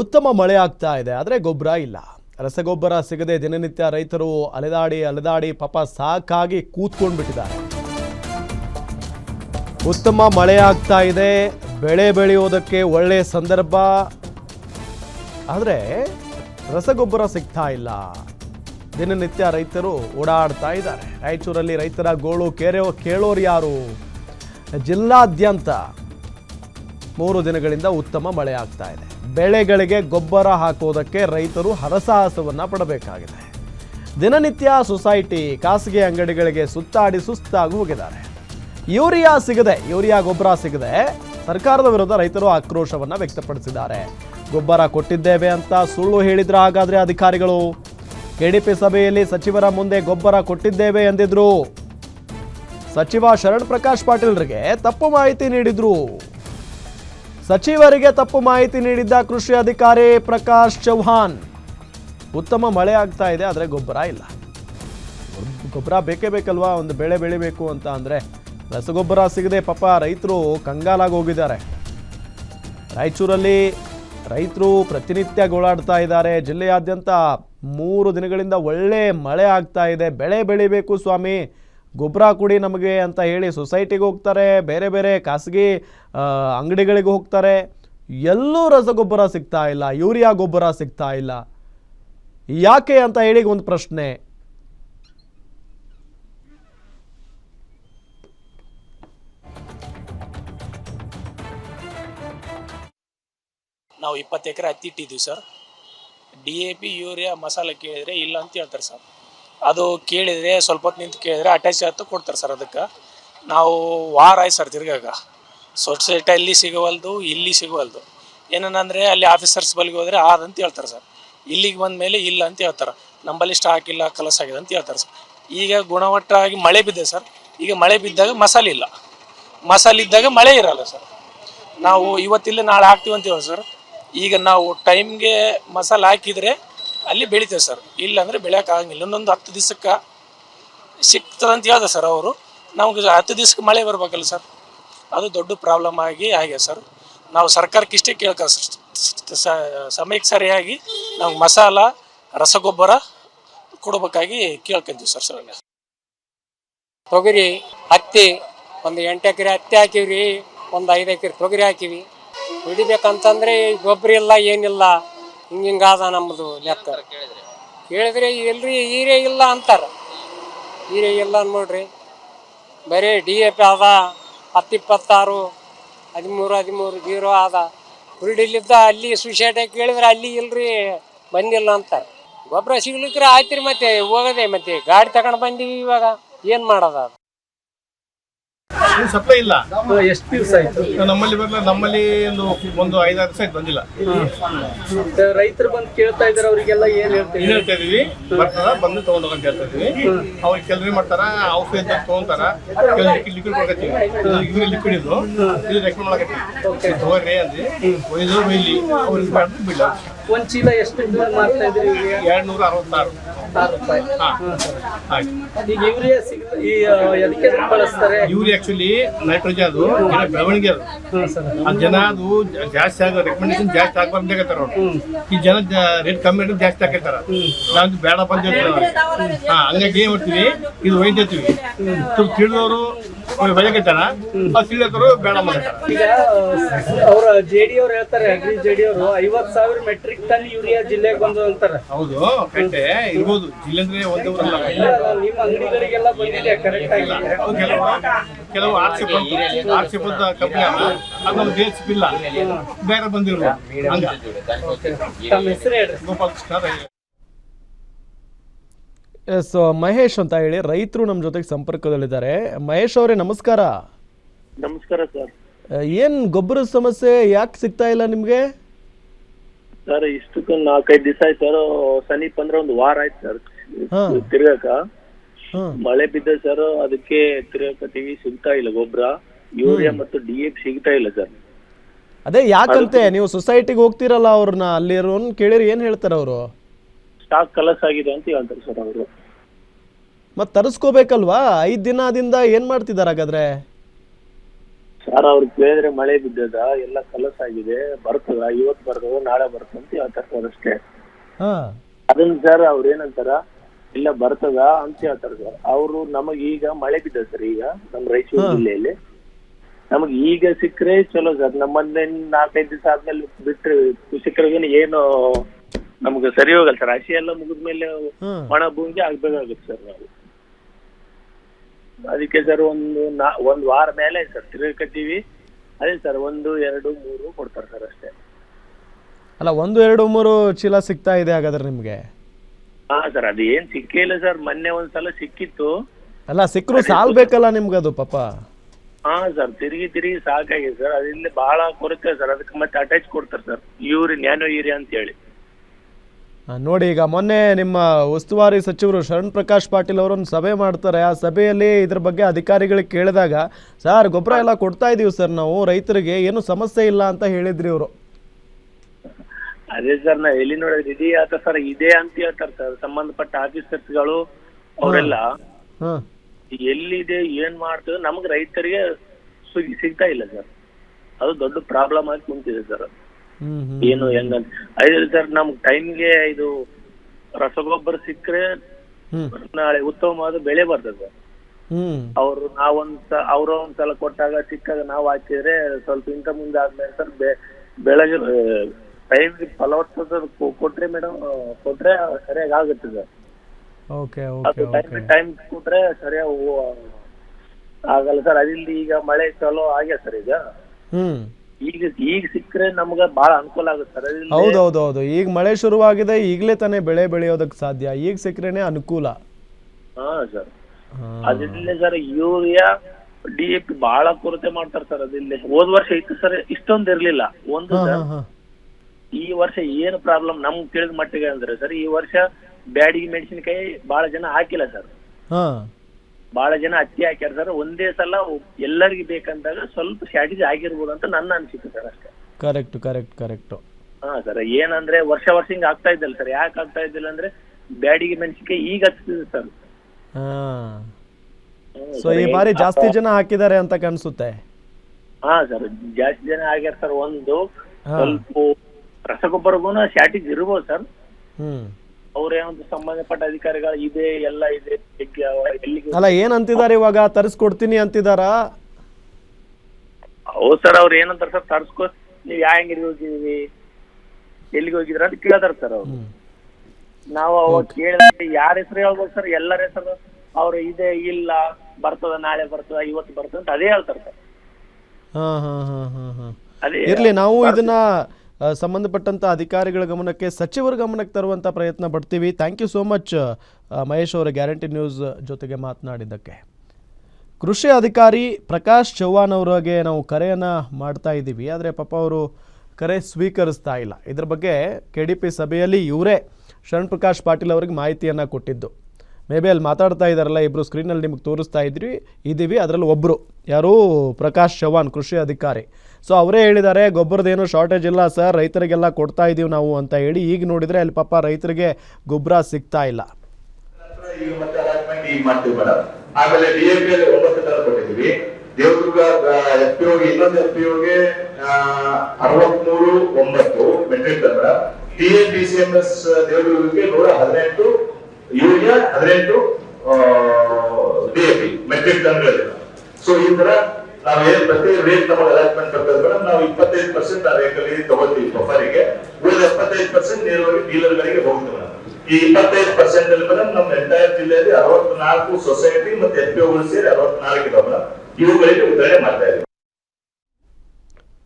ಉತ್ತಮ ಮಳೆ ಆಗ್ತಾ ಇದೆ, ಆದರೆ ಗೊಬ್ಬರ ಇಲ್ಲ. ರಸಗೊಬ್ಬರ ಸಿಗದೆ ದಿನನಿತ್ಯ ರೈತರು ಅಲೆದಾಡಿ ಅಲೆದಾಡಿ ಪಾಪ ಸಾಕಾಗಿ ಕೂತ್ಕೊಂಡು ಬಿಟ್ಟಿದ್ದಾರೆ ಉತ್ತಮ ಮಳೆ ಆಗ್ತಾ ಇದೆ, ಬೆಳೆ ಬೆಳೆಯೋದಕ್ಕೆ ಒಳ್ಳೆಯ ಸಂದರ್ಭ. ಆದರೆ ರಸಗೊಬ್ಬರ ಸಿಗ್ತಾ ಇಲ್ಲ. ದಿನನಿತ್ಯ ರೈತರು ಓಡಾಡ್ತಾ ಇದ್ದಾರೆ. ರಾಯಚೂರಲ್ಲಿ ರೈತರ ಗೋಳು ಕೇರೆ, ಕೇಳೋರು ಯಾರು? ಜಿಲ್ಲಾದ್ಯಂತ ಮೂರು ದಿನಗಳಿಂದ ಉತ್ತಮ ಮಳೆ ಆಗ್ತಾ ಇದೆ. ಬೆಳೆಗಳಿಗೆ ಗೊಬ್ಬರ ಹಾಕೋದಕ್ಕೆ ರೈತರು ಹರಸಾಹಸವನ್ನು ಪಡಬೇಕಾಗಿದೆ. ದಿನನಿತ್ಯ ಸೊಸೈಟಿ ಖಾಸಗಿ ಅಂಗಡಿಗಳಿಗೆ ಸುತ್ತಾಡಿ ಸುಸ್ತಾಗಿ ಹೋಗಿದ್ದಾರೆ. ಯೂರಿಯಾ ಸಿಗದೆ, ಯೂರಿಯಾ ಗೊಬ್ಬರ ಸಿಗದೆ ಸರ್ಕಾರದ ವಿರುದ್ಧ ರೈತರು ಆಕ್ರೋಶವನ್ನು ವ್ಯಕ್ತಪಡಿಸಿದ್ದಾರೆ. ಗೊಬ್ಬರ ಕೊಟ್ಟಿದ್ದೇವೆ ಅಂತ ಸುಳ್ಳು ಹೇಳಿದ್ರ ಹಾಗಾದ್ರೆ ಅಧಿಕಾರಿಗಳು? ಕೆಡಿಪಿ ಸಭೆಯಲ್ಲಿ ಸಚಿವರ ಮುಂದೆ ಗೊಬ್ಬರ ಕೊಟ್ಟಿದ್ದೇವೆ ಎಂದಿದ್ರು? ಸಚಿವ ಶರಣ್ ಪ್ರಕಾಶ್ ಪಾಟೀಲ್ರಿಗೆ ತಪ್ಪು ಮಾಹಿತಿ ನೀಡಿದ್ರು. ಸಚಿವರಿಗೆ ತಪ್ಪು ಮಾಹಿತಿ ನೀಡಿದ್ದ ಕೃಷಿ ಅಧಿಕಾರಿ ಪ್ರಕಾಶ್ ಚೌಹಾನ್ ಉತ್ತಮ ಮಳೆ ಆಗ್ತಾ ಇದೆ, ಆದರೆ ಗೊಬ್ಬರ ಇಲ್ಲ. ಗೊಬ್ಬರ ಬೇಕೇ ಬೇಕಲ್ವಾ? ಒಂದು ಬೆಳೆ ಬೆಳಿಬೇಕು ಅಂತ ಅಂದರೆ ರಸಗೊಬ್ಬರ ಸಿಗದೆ ಪಾಪ ರೈತರು ಕಂಗಾಲಾಗಿ ಹೋಗಿದ್ದಾರೆ. ರಾಯಚೂರಲ್ಲಿ ರೈತರು ಪ್ರತಿನಿತ್ಯ ಗೋಳಾಡ್ತಾ ಇದ್ದಾರೆ. ಜಿಲ್ಲೆಯಾದ್ಯಂತ ಮೂರು ದಿನಗಳಿಂದ ಒಳ್ಳೆ ಮಳೆ ಆಗ್ತಾ ಇದೆ. ಬೆಳೆ ಬೆಳಿಬೇಕು ಸ್ವಾಮಿ. ಗೊಬ್ಬರ ಕೊಡಿ ನಮಗೆ ಅಂತ ಹೇಳಿ ಸೊಸೈಟಿಗೆ ಹೋಗ್ತಾರೆ, ಬೇರೆ ಬೇರೆ ಖಾಸಗಿ ಅಂಗಡಿಗಳಿಗೆ ಹೋಗ್ತಾರೆ. ಎಲ್ಲೂ ರಸಗೊಬ್ಬರ ಸಿಗ್ತಾ ಇಲ್ಲ, ಯೂರಿಯಾ ಗೊಬ್ಬರ ಸಿಗ್ತಾ ಇಲ್ಲ. ಯಾಕೆ ಅಂತ ಹೇಳಿ ಒಂದು ಪ್ರಶ್ನೆ. ನಾವು ಇಪ್ಪತ್ತು ಎಕರೆ ಹತ್ತಿ ಇಟ್ಟಿದ್ದೀವಿ ಸರ್. ಡಿ ಎ ಪಿ ಯೂರಿಯಾ ಮಸಾಲೆ ಕೇಳಿದರೆ ಇಲ್ಲ ಅಂತ ಹೇಳ್ತಾರೆ ಸರ್. ಅದು ಕೇಳಿದರೆ ಸ್ವಲ್ಪ ಹೊತ್ತು ನಿಂತು ಕೇಳಿದರೆ ಅಟ್ಯಾಚ್ ಅಂತ ಕೊಡ್ತಾರೆ ಸರ್ ಅದಕ್ಕೆ. ನಾವು ವಾರ ಆಯ್ತು ಸರ್ ತಿರ್ಗಾಗ. ಸೊಸೈಟಿಯಲ್ಲಿ ಸಿಗವಲ್ದು, ಇಲ್ಲಿ ಸಿಗವಲ್ದು. ಏನಂದರೆ ಅಲ್ಲಿ ಆಫೀಸರ್ಸ್ ಬಲ್ಲಿಗೆ ಹೋದರೆ ಆದಂತ ಹೇಳ್ತಾರೆ ಸರ್ ಇಲ್ಲಿಗೆ ಬಂದ ಮೇಲೆ ಇಲ್ಲ ಅಂತ ಹೇಳ್ತಾರೆ. ನಂಬಲ್ಲಿ ಸ್ಟಾಕ್ ಇಲ್ಲ, ಕಲಸ ಆಗಿದೆ ಅಂತ ಹೇಳ್ತಾರೆ ಸರ್ ಈಗ ಗುಣಮಟ್ಟವಾಗಿ ಮಳೆ ಬಿದ್ದೆ ಸರ್ ಈಗ ಮಳೆ ಬಿದ್ದಾಗ ಮಸಾಲೆ ಇಲ್ಲ. ಮಸಾಲೆ ಇದ್ದಾಗ ಮಳೆ ಇರಲ್ಲ ಸರ್ ನಾವು ಇವತ್ತಿಲ್ಲ ನಾಳೆ ಹಾಕ್ತೀವಿ ಅಂತ ಹೇಳಿ ಸರ್ ಈಗ ನಾವು ಟೈಮ್ಗೆ ಮಸಾಲೆ ಹಾಕಿದರೆ ಅಲ್ಲಿ ಬೆಳಿತೇವೆ ಸರ್. ಇಲ್ಲಾಂದರೆ ಬೆಳೆಯೋಕೆ ಆಗಂಗಿಲ್ಲ. ಇನ್ನೊಂದು ಹತ್ತು ದಿವ್ಸಕ್ಕೆ ಸಿಕ್ತದಂತ ಹೇಳ್ದೆ ಸರ್ ಅವರು. ನಮ್ಗೆ ಹತ್ತು ದಿವ್ಸಕ್ಕೆ ಮಳೆ ಬರಬೇಕಲ್ಲ ಸರ್. ಅದು ದೊಡ್ಡ ಪ್ರಾಬ್ಲಮ್ ಆಗಿ ಆಗ್ಯದ ಸರ್. ನಾವು ಸರ್ಕಾರಕ್ಕೆ ಇಷ್ಟೇ ಕೇಳ್ಕ ಸಮಯಕ್ಕೆ ಸರಿಯಾಗಿ ನಮ್ಗೆ ಮಸಾಲ, ರಸಗೊಬ್ಬರ ಕೊಡಬೇಕಾಗಿ ಕೇಳ್ಕೊಂತೀವಿ ಸರ್ ಸರ್ ತೊಗರಿ ಹತ್ತಿ, ಒಂದು ಎಂಟು ಎಕರೆ ಹತ್ತಿ ಹಾಕಿವ್ರಿ, ಒಂದು ಐದು ಎಕರೆ ತೊಗರಿ ಹಾಕಿವಿ. ಹೊಡಿಬೇಕಂತಂದ್ರೆ ಈ ಗೊಬ್ಬರ ಇಲ್ಲ, ಏನಿಲ್ಲ. ಹಿಂಗೆ ಹಿಂಗಾದ ನಮ್ಮದು ಲೆಕ್ಕ. ಕೇಳಿದ್ರೆ ಎಲ್ರಿ ಹೀರೆ ಇಲ್ಲ ಅಂತಾರೆ. ಹೀರೆ ಇಲ್ಲ ನೋಡ್ರಿ. ಬರೀ ಡಿ ಎ ಪಿ ಅದ ಹತ್ತು ಇಪ್ಪತ್ತಾರು ಹದಿಮೂರು ಹದಿಮೂರು, ಜೀರೋ ಅದ ಹುರುಡಿಲಿದ್ದ ಅಲ್ಲಿ ಸುಸೈಡ್ ಕೇಳಿದ್ರೆ ಅಲ್ಲಿ ಇಲ್ರಿ, ಬಂದಿಲ್ಲ ಅಂತಾರೆ. ಗೊಬ್ಬರ ಸಿಗ್ಲಿಕ್ರೆ ಆಯ್ತು ರೀ ಮತ್ತೆ ಹೋಗದೆ ಮತ್ತೆ ಗಾಡಿ ತಗೊಂಡು ಬಂದೀವಿ ಇವಾಗ. ಏನು ಮಾಡೋದು ಇದು ಸಪ್ಲೈ ಇಲ್ಲ. ಎಷ್ಟು ದಿವಸ ಆಯ್ತು? ನಮ್ಮಲ್ಲಿ ಬರಲ್ಲ ನಮ್ಮಲ್ಲಿ ಒಂದು ಒಂದು ಐದಾರು ದಿವಸ ಆಯ್ತು ಬಂದಿಲ್ಲ. ರೈತರು ಬಂದು ಕೇಳ್ತಾ ಇದಾರೆ ಅವರಿಗೆಲ್ಲ ಏನ್ ಹೇಳ್ತೀವಿ ಹೇಳ್ತಾ ಇದೀವಿ ಬರ್ತದ ಬಂದು ತಗೊಂಡ್ ಹೋಗಂತ ಹೇಳ್ತಾ ಇದೀವಿ ಅವ್ರಿಗೆ ಕೆಲವ್ರು ಏನ್ ಮಾಡ್ತಾರ? ಔಷಧಿ ಅಂತ ತಗೊಂತಾರ? ಲಿಕ್ವಿಡ್ ಕೊಡಕತ್ತೀವಿ. ಇವ್ರಿಗೆ ಲಿಕ್ವಿಡ್ ಇದು. ಇದು ರೆಕಮೆಂಡ್ ಮಾಡಕತ್ತೀವಿ. ತಗೋರಿ ಅಂದ್ರಿ ಒಯ್ದು ಅವ್ರಿಗೆ ಬಿಡ ಒಂದ್ ಚೀಲ ಎಷ್ಟು ಮಾಡ್ತಾ ಇದ್ರಿ ಎರಡ್ ನೂರ ಅರವತ್ತಾರು ರೂಪಾಯಿ. ಈಗ ಯೂರಿಯಾ ಸಿಗ್ ಈ ಬಳಸ್ತಾರೆ? ಇವ್ರು ಆಕ್ಚುಲಿ ನೈಟ್ರೋಜನ್ ಅದು ಬೆಳವಣಿಗೆ ಅದು. ಜನ ಅದು ಜಾಸ್ತಿ ಆಗೋ ರೆಕಮೆಂಡೇಶನ್ ಜಾಸ್ತಿ ಆಗ್ಬಾರ್ದು ಆಗತ್ತಾರ ಅವ್ರು. ಈ ಜನ ರೇಟ್ ಕಮ್ಮಿ ಇರೋದು ಜಾಸ್ತಿ ಹಾಕಿರ್ತಾರ. ನಾವು ಬೇಡ ಬಂದ ಹಾ ಹಂಗಾಗಿ ಏನ್ ಮಾಡ್ತೀವಿ? ಇದು ಒಯ್ದಿರ್ತೀವಿ. ಸ್ವಲ್ಪ ತಿಳಿದವರು ಆ ತಿಳಿದವರು ಬೇಡ ಮಾಡ್ತಾರ ಈಗ ಅವ್ರ ಜೆಡಿ ಅವ್ರು ಹೇಳ್ತಾರೆ ಅಗ್ರಿ ಜೆಡಿ ಅವರು ಐವತ್ ಸಾವಿರ ಮೆಟ್ರಿಕ್ ಟನ್ ಯೂರಿಯಾ ಜಿಲ್ಲೆಗೆ ಬಂದು ಅಂತಾರೆ. ಹೌದು ಕಟ್ಟೆ ಇರ್ಬೋದು ಜಿಲ್ಲೆ ಒಂದೇ ಊರಲ್ಲ. ನಿಮ್ಮ ಅಂಗಡಿಗಳಿಗೆಲ್ಲ ಬಂದಿದೆ ಕರೆಕ್ಟ್ ಆಗಿ. ಕೆಲವು ಕೆಲವು ಆರ್ಸಿ ಬಂತು ಆರ್ಸಿ ಬಂದ ಕಂಪ್ನಿ ಅದು ನಮ್ಮ ದೇಶ ಇಲ್ಲ ಬೇರೆ ಬಂದಿರ್ಬೋದು ಹಂಗ. ತಮ್ಮ ಹೆಸರು ಹೇಳ್ರಿ. ಗೋಪಾಲ್ ರೈ. ಮಹೇಶ್ ಅಂತ ಹೇಳಿ ರೈತರು ನಮ್ಮ ಜೊತೆಗೆ ಸಂಪರ್ಕದಲ್ಲಿದ್ದಾರೆ. ಮಹೇಶ್ ಅವರೇ ನಮಸ್ಕಾರ. ನಮಸ್ಕಾರ ಸರ್. ಏನ್ ಗೊಬ್ಬರ ಸಮಸ್ಯೆ ಯಾಕೆ ಸಿಗ್ತಾ ಇಲ್ಲ ನಿಮ್ಗೆ? ಸರ್ ಇಷ್ಟಕ್ಕೆ ನಾಲ್ಕೈದು ದಿವಸ ಆಯ್ತು ಸರ್ ಸಮೀಪ ಅಂದ್ರೆ ಒಂದು ವಾರ ಆಯ್ತು ಸರ್. ಹಾ. ತಿರ್ಗಾಕ. ಮಳೆ ಬಿದ್ದ ಸರ್ ಅದಕ್ಕೆ ತಿರ್ಗಾಕತ್ತೀವಿ ಸಿಗ್ತಾ ಇಲ್ಲ ಗೊಬ್ಬರ. ಯೂರಿಯಾ ಮತ್ತು ಡಿ ಎಫ್ ಸಿಗ್ತಾ ಇಲ್ಲ ಸರ್. ಅದೇ ಯಾಕಂತೆ ನೀವು ಸೊಸೈಟಿಗೆ ಹೋಗ್ತಿರಲ್ಲ ಅವ್ರನ್ನ ಅಲ್ಲಿರೋನ್ ಕೇಳಿರಿ ಏನ್ ಹೇಳ್ತಾರೆ ಅವರು? ಸ್ಟಾಕ್ ಕಲಸ್ ಆಗಿದೆ ಅಂತ ಹೇಳ್ತಾರೆ ಸರ್ ಅವರು. ಮತ್ತೆ ತರಿಸ್ಕೋಬೇಕಲ್ವಾ? ಐದ್ ದಿನದಿಂದ ಏನ್ ಮಾಡ್ತಿದ್ದಾರೆ ಹಾಗಾದ್ರೆ? ಸರ್ ಅವ್ರು ಕೇಳಿದ್ರೆ ಮಳೆ ಬಿದ್ದದ ಎಲ್ಲ ಕಲಸ್ ಆಗಿದೆ ಬರ್ತದ ಇವತ್ತು ಬರ್ತದ ನಾಳೆ ಬರ್ತದ ಅಂತ ಹೇಳ್ತಾರೆ ಸರ್ ಅಷ್ಟೇ. ಹಾಂ. ಅದನ್ನ ಸರ್ ಅವ್ರ ಏನಂತಾರ ಇಲ್ಲ ಬರ್ತದ ಅಂತ ಹೇಳ್ತಾರೆ ಸರ್. ಅವರು ನಮಗ್ ಈಗ ಮಳೆ ಬಿದ್ದದ ಸರ್ ಈಗ ನಮ್ ರಾಯಚೂರು ಜಿಲ್ಲೆಯಲ್ಲಿ. ನಮಗ್ ಈಗ ಸಿಕ್ಕರೆ ಚಲೋ ಸರ್. ನಮ್ಮನ್ನ ನಾಲ್ಕೈದು ದಿವಸ ಆದ್ಮೇಲೆ ಬಿಟ್ರೆ ಸಿಕ್ಕರೆ ಏನು ನಮ್ಗೆ ಸರಿ ಹೋಗಲ್ಲ ಸರ್ ಹಸಿ ಎಲ್ಲ ಮುಗಿದ ಮೇಲೆ ಒಣ ಭೂಮಿಗೆ ಆಗ್ಬೇಕಾಗುತ್ತೆ ಸರ್ ನಾವು. ಅದಕ್ಕೆ ಸರ್ ಒಂದು ನಾ ಒಂದ್ ವಾರ ಮೇಲೆ ಸರ್ ತಿರುಗಕತ್ತೀವಿ. ಅದೇ ಸರ್ ಒಂದು ಎರಡು ಮೂರು ಕೊಡ್ತಾರೆ ಸರ್ ಅಷ್ಟೇ. ಅಲ್ಲ ಒಂದು ಎರಡು ಮೂರು ಚೀಲ ಸಿಗ್ತಾ ಇದೆ ಹಾಗಾದ್ರೆ ನಿಮಗೆ? ಹಾ ಸರ್ ಅದು ಏನ್ ಸಿಕ್ಕೇ ಇಲ್ಲ ಸರ್ ಮೊನ್ನೆ ಒಂದ್ಸಲ ಸಿಕ್ಕಿತ್ತು. ಅಲ್ಲ ಸಿಕ್ಕರು ಸಾಲ್ಬೇಕಲ್ಲ ನಿಮ್ಗೆ ಅದು ಪಾಪ. ಹಾ ಸರ್ ತಿರುಗಿ ತಿರುಗಿ ಸಾಕಾಗಿದೆ ಸರ್ ಅದ್ರಲ್ಲಿ ಬಹಳ ಕೊರತೆ ಸರ್ ಅದಕ್ಕೆ ಮತ್ತೆ ಅಟ್ಯಾಚ್ ಕೊಡ್ತಾರೆ ಸರ್ ಯೂರಿ ನ್ಯಾನೋ ಯೂರಿಯಾ ಅಂತ ಹೇಳಿ ನೋಡಿ ಈಗ ಮೊನ್ನೆ ನಿಮ್ಮ ಉಸ್ತುವಾರಿ ಸಚಿವರು ಶರಣ್ ಪ್ರಕಾಶ್ ಪಾಟೀಲ್ ಅವರೊಂದು ಸಭೆ ಮಾಡ್ತಾರೆ. ಆ ಸಭೆಯಲ್ಲಿ ಇದ್ರ ಬಗ್ಗೆ ಅಧಿಕಾರಿಗಳಿಗೆ ಕೇಳಿದಾಗ ಸರ್ ಗೊಬ್ಬರ ಎಲ್ಲ ಕೊಡ್ತಾ ಇದೀವಿ ಸರ್ ನಾವು ರೈತರಿಗೆ ಏನು ಸಮಸ್ಯೆ ಇಲ್ಲ ಅಂತ ಹೇಳಿದ್ರಿ ಇವರು. ಅದೇ ಸರ್ ನಾವ್ ಎಲ್ಲಿ ನೋಡಿದ್ರೆ ಇದೇ ಆತ ಸರ್ ಇದೆ ಅಂತ ಹೇಳ್ತಾರೆ ಸರ್. ಸಂಬಂಧಪಟ್ಟ ಆಫೀಸರ್ಸ್ಗಳು ಅವರೆಲ್ಲ ಹಾ ಎಲ್ಲಿದೆ ಏನ್ ಮಾಡ್ತದೆ ನಮ್ಗೆ ರೈತರಿಗೆ ಸುಗಿ ಸಿಗ್ತಾ ಇಲ್ಲ ಸರ್. ಅದು ದೊಡ್ಡ ಪ್ರಾಬ್ಲಮ್ ಆಗಿ ಕುಂತಿದೆ ಸರ್. ಏನು ಹೆಂಗಂತ ಐದು ಸರ್ ನಮ್ ಟೈಮ್ಗೆ ಇದು ರಸಗೊಬ್ಬರ ಸಿಕ್ಕರೆ ನಾಳೆ ಉತ್ತಮವಾದ ಬೆಳೆ ಬರ್ತದೆ ಅವ್ರು ನಾವೊಂದ್ ಅವ್ರ ಒಂದ್ಸಲ ಕೊಟ್ಟಾಗ ಸಿಕ್ಕಾಗ ನಾವು ಹಾಕಿದ್ರೆ ಸ್ವಲ್ಪ ಇಂತ ಮುಂದೆ ಆದ್ಮೇಲೆ ಸರ್ ಬೆಳಗ್ಗೆ ಟೈಮ್ಗೆ ಫಲವತ್ತತೆ ಕೊ- ಕೊಟ್ರೆ ಮೇಡಮ್ ಕೊಟ್ರೆ ಸರಿಯಾಗಿ ಆಗುತ್ತೆ sir. Okay okay time time ಕೊಟ್ರೆ ಸರಿಯಾಗಿ ಆಗಲ್ಲ ಸರ್. ಅದಿಲ್ಲಿ ಈಗ ಮಳೆ ಚಲೋ ಆಗ್ಯ ಸರ್ ಈಗ. ಹ್ಮ್. ಈಗ ಈಗ ಸಿಕ್ಕರೆ ನಮ್ಗ ಬಹಳ ಅನುಕೂಲ ಆಗುತ್ತೆ. ಸರ್ ಹೌದು ಹೌದು ಹೌದು ಈಗ ಮಳೆ ಶುರುವಾಗಿದೆ ಈಗಲೇ ತಾನೇ ಬೆಳೆ ಬೆಳೆಯೋದಕ್ಕೆ ಸಾಧ್ಯ. ಈಗ ಸಿಕ್ಕರೇನೆ ಅನುಕೂಲ. ಹಾ ಸರ್. ಅದಿಲ್ಲ sir urea D A P ಬಹಳ ಕೊರತೆ ಮಾಡ್ತಾರೆ ಸರ್ ಅದಿಲ್ಲಿ. ಹೋದ್ ವರ್ಷ ಇತ್ತು ಸರ್ ಇಷ್ಟೊಂದು ಇರ್ಲಿಲ್ಲ. ಒಂದು ಸರ್. ಈ ವರ್ಷ ಏನು ಪ್ರಾಬ್ಲಮ್ ನಮ್ಗೆ ತಿಳಿದ ಮಟ್ಟಿಗೆ ಅಂದ್ರೆ ಸರ್ ಈ ವರ್ಷ ಬ್ಯಾಡಿಗೆ ಮೆಣಸಿನಕಾಯಿ ಬಹಳ ಜನ ಹಾಕಿಲ್ಲ ಸರ್. ಹಾ. ಬಹಳ ಜನ ಹತ್ತಿ ಹಾಕ್ಯಾರ ಸರ್ ಒಂದೇ ಸಲ ಎಲ್ಲರಿಗೂ ಬೇಕಂದಾಗ ಸ್ವಲ್ಪ ಶಾರ್ಟೇಜ್ ಆಗಿರ್ಬೋದು ಅಂತ ನನ್ನ ಅನಿಸಿಕೆ ಸರ್ ಅಷ್ಟೇ. ಕರೆಕ್ಟ್ ಕರೆಕ್ಟ್ ಕರೆಕ್ಟ್ ಹಾ ಸರ್ ಏನಂದ್ರೆ ವರ್ಷ ವರ್ಷ ಹಿಂಗ್ ಆಗ್ತಾ ಇದ್ದಲ್ಲ ಸರ್. ಯಾಕೆ ಆಗ್ತಾ ಇದ್ದಿಲ್ಲ ಅಂದ್ರೆ ಬ್ಯಾಡಿಗೆ ಮೆಣಸಿಕೆ ಈಗ ಹಚ್ತಿದೆ ಸರ್. ಸೊ ಈ ಬಾರಿ ಜಾಸ್ತಿ ಜನ ಹಾಕಿದ್ದಾರೆ ಅಂತ ಕಾಣಿಸುತ್ತೆ? ಹಾ ಸರ್ ಜಾಸ್ತಿ ಜನ ಆಗ್ಯಾರ ಸರ್. ಒಂದು. ಸ್ವಲ್ಪ ರಸಗೊಬ್ಬರಗೂನು ಶಾರ್ಟೇಜ್ ಇರ್ಬೋದು ಸರ್. ಹ್ಮ್. ಅವ್ರೇ ಒಂದು ಸಂಬಂಧಪಟ್ಟ ಅಧಿಕಾರಿಗಳು ಇದೆ ಎಲ್ಲ ಇದೆ. ಅಲ್ಲ ಏನ್ ಅಂತಿದ್ದಾರೆ ಇವಾಗ? ತರಿಸ್ಕೊಡ್ತೀನಿ ಅಂತಿದಾರಾ ಹೌದ್ ಸರ್ ಅವ್ರು ಏನಂತಾರ ಸರ್? ತರ್ಸ್ಕೊ ನೀವ್ ಯಾವ ಅಂಗಡಿಗೆ ಹೋಗಿದೀವಿ ಎಲ್ಲಿಗೆ ಹೋಗಿದ್ರ ಅಂತ ಕೇಳ್ತಾರ ಸರ್ ಅವ್ರು. ನಾವು ಅವಾಗ ಕೇಳಿದ್ರೆ ಯಾರ ಹೆಸರು ಹೇಳ್ಬೋದು ಸರ್? ಎಲ್ಲರ ಹೆಸರು ಅವ್ರು ಇದೆ ಇಲ್ಲ ಬರ್ತದ ನಾಳೆ ಬರ್ತದ ಇವತ್ತು ಬರ್ತದ ಅಂತ ಅದೇ ಹೇಳ್ತಾರೆ ಸರ್. ಹಾ ಹಾ ಹಾ ಹಾ ಹಾ. ಅದೇ ಇರ್ಲಿ ನಾವು ಇದನ್ನ ಆ, ಸಂಬಂಧಪಟ್ಟಂತ ಅಧಿಕಾರಿಗಳ ಗಮನಕ್ಕೆ ಸಚಿವರ ಗಮನಕ್ಕೆ ತರುವಂತ ಪ್ರಯತ್ನ ಪಡ್ತೀವಿ. Thank you so much Mahesh ಅವರ ಗ್ಯಾರಂಟಿ ನ್ಯೂಸ್ ಜೊತೆಗೆ ಮಾತನಾಡಿದ್ದಕ್ಕೆ. ಕೃಷಿ ಅಧಿಕಾರಿ ಪ್ರಕಾಶ್ ಚೌಹಾಣ್ ಅವರಿಗೆ ನಾವು ಕರೆಯನ್ನು ಮಾಡ್ತಾ ಇದ್ದೀವಿ. ಆದರೆ ಪಾಪ ಅವರು ಕರೆ ಸ್ವೀಕರಿಸ್ತಾ ಇಲ್ಲ. ಇದರ ಬಗ್ಗೆ ಕೆ ಡಿ ಪಿ ಸಭೆಯಲ್ಲಿ ಇವರೇ ಶರಣ್ ಪ್ರಕಾಶ್ ಪಾಟೀಲ್ ಅವರಿಗೆ ಮಾಹಿತಿಯನ್ನು ಕೊಟ್ಟಿದ್ದು. ಮೇ ಬಿ ಅಲ್ಲಿ ಮಾತಾಡ್ತಾ ಇದ್ದಾರಲ್ಲ ಇಬ್ಬರು ಸ್ಕ್ರೀನಲ್ಲಿ ನಿಮಗೆ ತೋರಿಸ್ತಾ ಇದ್ವಿ. ಇದ್ದೀವಿ ಅದರಲ್ಲಿ ಒಬ್ಬರು ಯಾರು ಪ್ರಕಾಶ್ ಚವ್ಹಾಣ್ ಕೃಷಿ ಅಧಿಕಾರಿ. ಸೊ ಅವರೇ ಹೇಳಿದ್ದಾರೆ, ಗೊಬ್ಬರದೇನು ಶಾರ್ಟೇಜ್ ಇಲ್ಲ ಸರ್ ರೈತರಿಗೆಲ್ಲ ಕೊಡ್ತಾ ಇದ್ದೀವಿ ನಾವು ಅಂತ ಹೇಳಿ. ಈಗ ನೋಡಿದರೆ ಅಲ್ಲಿ ಪಾಪ ರೈತರಿಗೆ ಗೊಬ್ಬರ ಸಿಗ್ತಾ ಇಲ್ಲ. ಆಮೇಲೆ ಕೊಟ್ಟಿದ್ದೀವಿ. ದೇವದುರ್ಗ ಎಫ್ ಪಿ ಇನ್ನೊಂದು ಎಫ್ ಪಿ ಅರವತ್ಮೂರು ಒಂಬತ್ತು metric ton T A P C M S ದೇವದುರ್ಗಕ್ಕೆ ನೂರ ಹದಿನೆಂಟು ಯೂರಿಯಾ ಹದಿನೆಂಟು ಡಿ ಎ ಮೆಟ್ರಿಕ್ ಟನ್ಗಳಿದೆ ಸೊ ಈ ತರ ನಾವು ಏನ್ ಪ್ರತಿ ರೇಟ್ ನಮಗೆ ಅಲಾಟ್ಮೆಂಟ್ ಬರ್ತದೆ ಮೇಡಮ್ ನಾವು ಇಪ್ಪತ್ತೈದು ಪರ್ಸೆಂಟ್ ಆ ರೇಟ್ ಅಲ್ಲಿ ತಗೋತೀವಿ ಬಫರಿಗೆ ಉಳಿದ ಎಪ್ಪತ್ತೈದು ಪರ್ಸೆಂಟ್ ನೇರವಾಗಿ ಡೀಲರ್ಗಳಿಗೆ ಹೋಗುತ್ತೆ ಮೇಡಮ್ ಈ ಇಪ್ಪತ್ತೈದು ಪರ್ಸೆಂಟ್ ಅಲ್ಲಿ ಮೇಡಮ್ ನಮ್ಮ ಎಂಟೈರ್ ಜಿಲ್ಲೆಯಲ್ಲಿ ಅರವತ್ನಾಲ್ಕು ಸೊಸೈಟಿ ಮತ್ತೆ ಎಫ್ ಪಿ ಸೇರಿ ಅರವತ್ನಾಲ್ಕು ಇದಾವೆ ಇವುಗಳಿಗೆ ವಿತರಣೆ ಮಾಡ್ತಾ ಇದ್ದೀವಿ